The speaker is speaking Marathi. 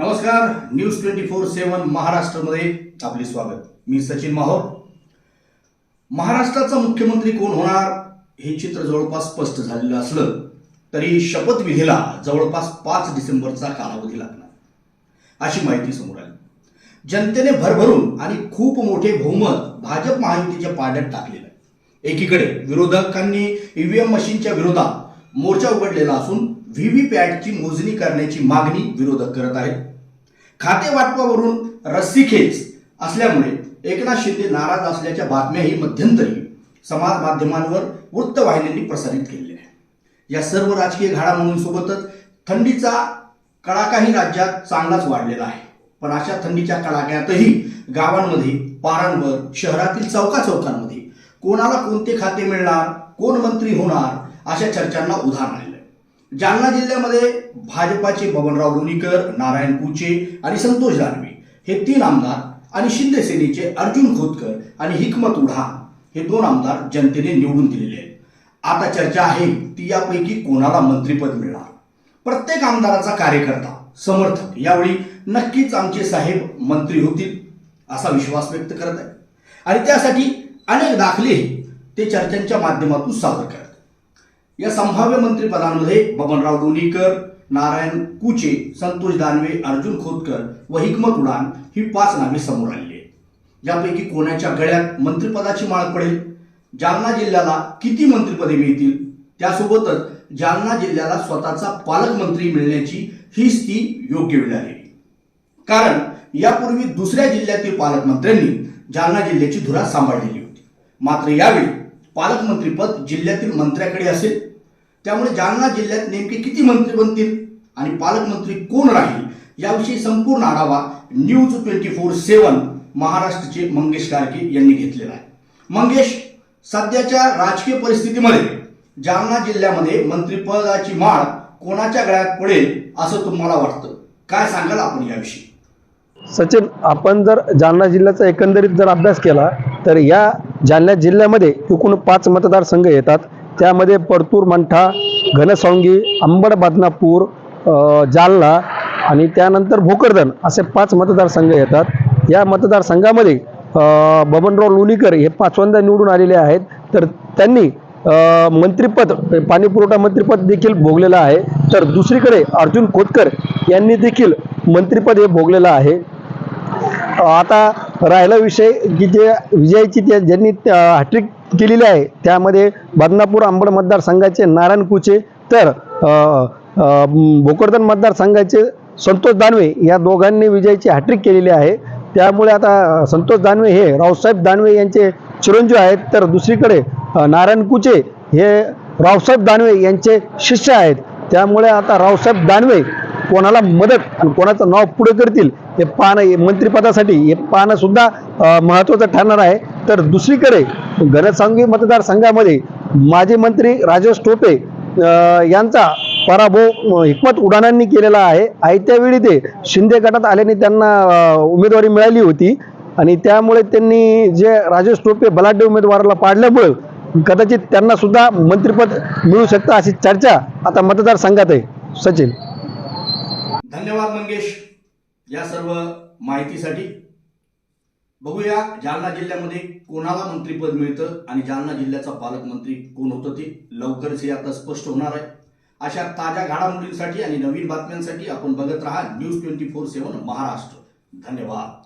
नमस्कार न्यूज ट्वेंटी फोर सेवन महाराष्ट्रमध्ये आपले स्वागत. मी सचिन माहोर. महाराष्ट्राचा मुख्यमंत्री कोण होणार हे चित्र जवळपास स्पष्ट झालेलं असलं तरी शपथविधीला जवळपास पाच डिसेंबरचा कालावधी लागणार. अशी माहिती समोर आली. जनतेने भरभरून आणि खूप मोठे बहुमत भाजप महायुतीच्या पाड्यात टाकलेलं आहे. एकीकडे विरोधकांनी ईव्हीएम मशीनच्या विरोधात मोर्चा उघडलेला असून व्हीव्हीपॅटची मोजणी करण्याची मागणी विरोधक करत आहेत. खाते वाटपावरून रस्सीखेच असल्यामुळे एकनाथ शिंदे नाराज असल्याच्या बातम्याही मध्यंतरी समाज माध्यमांवर वृत्तवाहिन्यांनी प्रसारित केलेल्या आहे या सर्व राजकीय घडामोडींसोबतच थंडीचा कडाकाही राज्यात चांगलाच वाढलेला आहे. पण अशा थंडीच्या कडाक्यातही गावांमध्ये पारांवर शहरातील चौका चौकांमध्ये कोणाला कोणते खाते मिळणार कोण मंत्री होणार अशा चर्चांना उधाण आले आहे जालना जिल्ह्यामध्ये भाजपाचे बबनराव लोणीकर नारायण कुचे आणि संतोष दानवे हे तीन आमदार आणि शिंदे सेनेचे अर्जुन खोतकर आणि हिकमत उढान हे दोन आमदार जनतेने निवडून दिलेले आहेत. आता चर्चा आहे ती यापैकी कोणाला मंत्रीपद मिळणार? प्रत्येक आमदाराचा कार्यकर्ता समर्थक यावेळी नक्कीच आमचे साहेब मंत्री होतील असा विश्वास व्यक्त करत आहे आणि त्यासाठी अनेक दाखले ते चर्चांच्या माध्यमातून सादर करतात या संभाव्य मंत्रिपदांमध्ये बबनराव लोणीकर नारायण कुचे संतोष दानवे अर्जुन खोतकर व हिकमत उडान ही पाच नावे समोर आलेली आहेत. यापैकी कोणाच्या गळ्यात मंत्रिपदाची माळ पडेल? जालना जिल्ह्याला किती मंत्रिपदे मिळतील? त्यासोबतच जालना जिल्ह्याला स्वतःचा पालकमंत्री मिळण्याची हीच ती योग्य वेळ आहे. कारण यापूर्वी दुसऱ्या जिल्ह्यातील पालकमंत्र्यांनी जालना जिल्ह्याची धुरा सांभाळलेली होती. मात्र यावेळी पालकमंत्रीपद जिल्ह्यातील मंत्र्याकडे असेल. त्यामुळे जालना जिल्ह्यात नेमके किती मंत्री बनतील आणि पालकमंत्री कोण राहील याविषयी संपूर्ण आढावा न्यूज ट्वेंटी फोर सेवन महाराष्ट्राचे मंगेश कारके यांनी घेतलेला आहे. मंगेश सध्याच्या राजकीय परिस्थितीमध्ये जालना जिल्ह्यामध्ये मंत्रिपदाची माळ कोणाच्या गळ्यात पडेल असं तुम्हाला वाटतं? काय सांगाल आपण याविषयी? सचिन आपण जर जालना जिल्ह्याचा एकंदरीत जर अभ्यास केला तर या जालना जिल्ह्यामध्ये एकूण पाच मतदारसंघ येतात. त्यामध्ये परतूर मंठा घनसावंगी अंबड बदनापूर जालना आणि त्यानंतर भोकरदन असे पाच मतदारसंघ येतात. या मतदारसंघामध्ये बबनराव लोणीकर हे पाचव्यांदा निवडून आलेले आहेत. तर त्यांनी मंत्रीपद मंत्रिपद पाणीपुरवठा मंत्रिपद देखील भोगलेलं आहे. तर दुसरीकडे अर्जुन खोतकर यांनी देखील मंत्रिपद हे भोगलेलं आहे. आता राहिला विषय की जे विजयाची त्या ज्यांनी हॅट्रिक केलेली आहे त्यामध्ये बदनापूर आंबड मतदारसंघाचे नारायण कुचे तर भोकरदन मतदारसंघाचे संतोष दानवे या दोघांनी विजयाची हॅट्रिक केलेली आहे. त्यामुळे आता संतोष दानवे हे रावसाहेब दानवे यांचे चिरंजीव आहेत तर दुसरीकडे नारायण कुचे हे रावसाहेब दानवे यांचे शिष्य आहेत. त्यामुळे आता रावसाहेब दानवे कोणाला मदत कोणाचं नाव पुढे करतील हे पाहणं मंत्रिपदासाठी हे पाहणं सुद्धा महत्वाचं महत्त्वाचं ठरणार आहे. तर दुसरीकडे घनसांगी मतदारसंघामध्ये माजी मंत्री राजेश टोपे यांचा पराभव हिकमत उडाणांनी केलेला आहे. आयत्यावेळी ते शिंदे गटात आल्याने त्यांना उमेदवारी मिळाली होती. आणि त्यामुळे त्यांनी जे राजेश टोपे बलाढ्य उमेदवाराला पाडल्यामुळं कदाचित त्यांना सुद्धा मंत्रिपद मिळू शकतं अशी चर्चा आता मतदारसंघात आहे. सचिन. धन्यवाद मंगेश या सर्व माहितीसाठी. बघूया जालना जिल्ह्यामध्ये कोणाला मंत्रीपद मिळतं आणि जालना जिल्ह्याचा पालकमंत्री कोण होतं ते लवकरच हे आता स्पष्ट होणार आहे. अशा ताज्या घडामोडींसाठी आणि नवीन बातम्यांसाठी आपण बघत राहा news twenty four seven Maharashtra. धन्यवाद.